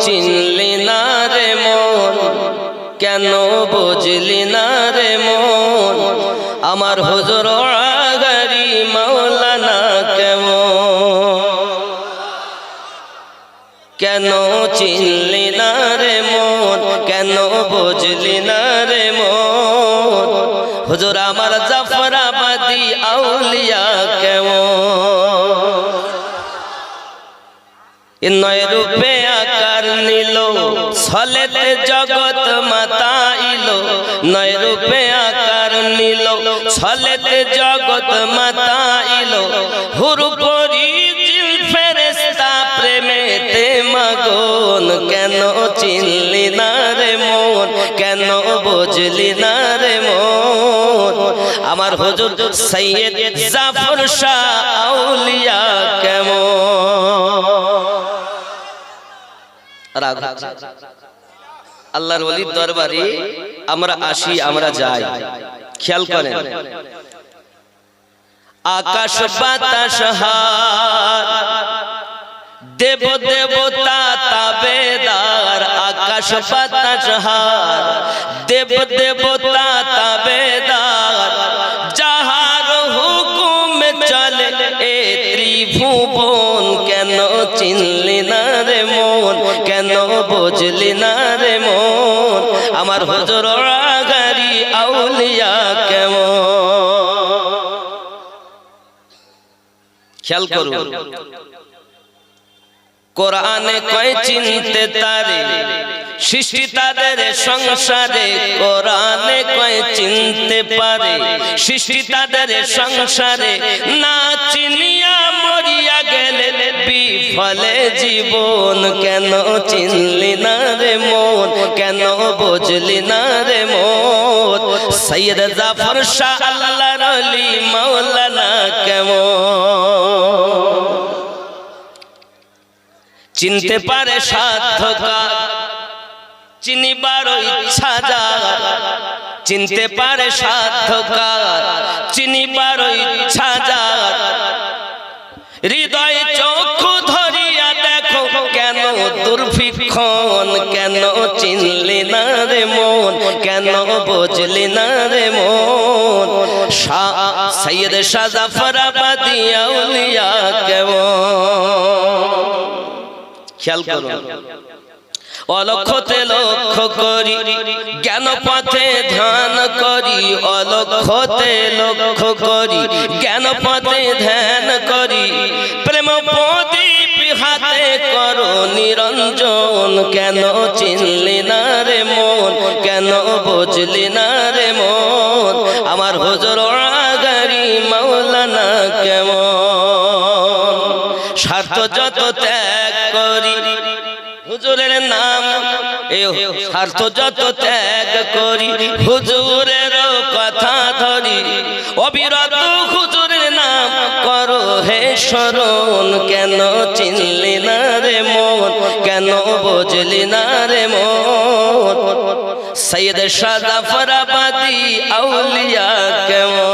চিনলি না রে মন? কেন বুঝলি না রে মন? আমার হুজুর আগারি মাওলানা কেমন? কেন চিনলি না রে মন? কেন বুঝলি না রে মন? হুজুর আমার জাফরাবাদী আউলিয়া কেমন? নয় রূপে ছলেতে জগৎ মাতাইল নয় রূপে আকার নিল। ছলেতে জগৎ মাতাইল হুরু পরি জিল ফেরেস্তা প্রেমেতে মগন। কেন চিনলি না রে মন, কেন বুঝলি না রে মন? আমার হুজুর সৈয়দ জাফর শাহ রাগ আল্লাহর ওলির দরবারে আমরা আসি, আমরা যাই। খেয়াল করেন। আকাশ বাতাস দেব দেবতা তাবেদার। আকাশ বাতাস দেব দেবতা তাবেদার। যাহার হুকুম চলে, এ ত্রিভুবন কেন চিনলি না রে মন? বুঝলি না রে মন আমার হজর গাড়ি আউলিয়া কেমন? খেয়াল করুন কোরআনে কয় চিনতে তারে? সৃষ্টি তাদের সংসারে, কোরআনে কয় চিনতে পারে। সৃষ্টি তাদের সংসারে, না চিনিয়া মরিয়া গেলে বিফলে জীবন। কেন চিনলি না রে মন, কেন বুঝলি না রে মন? সৈয়দ জাফর শাহ আল্লাহর আলী মাওলানা কেমন? চিনতে পারে সাধ্যকার চিনিবার ইচ্ছা যার, চিনতে পারে সাধ্যকার চিনিবার ইচ্ছা যার। হৃদয় চক্ষু ধরিয়া দেখো কেন দুর্ভিক্ষণ, কেন চিনলি না রে মন, কেন বুঝলি না রে মন। সৈয়দ সাজাফরাবাদী আউলিয়া কেমন? খেয়াল করুন অলক্ষতে লক্ষ্য করি জ্ঞান পথে ধ্যান করি, অলক্ষতে লক্ষ্য করি জ্ঞান পথে ধ্যান করি। প্রেম প্রদীপ হাতে করো, নিরঞ্জন, কেন চিনলি না রে মন, কেন বুঝলি না রে মন? আমার হুজুর গাড়ি মাওলানা কেমন? স্বার্থ যত ত্যাগ করি হুজুরের নাম স্বার্থ যত ত্যাগ করি হুজুরের কথা ধরি। অবিরত হুজুরের নাম করো হে শরণ কেন চিনলি না রে মন, কেন বুঝলি না রে মন? সৈয়দ সাদা ফরাবাদি আউলিয়া কেমন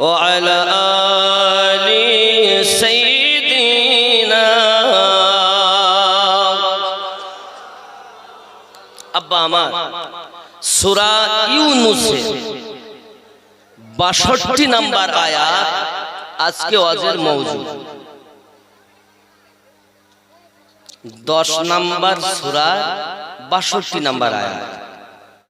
وعلى آل سيدنا আব্বা আমার সূরা ইউনুসের 62 নাম্বার আয়াত আজকে ওয়াজের মওজু 10 নাম্বার সূরা 62 নাম্বার আয়াত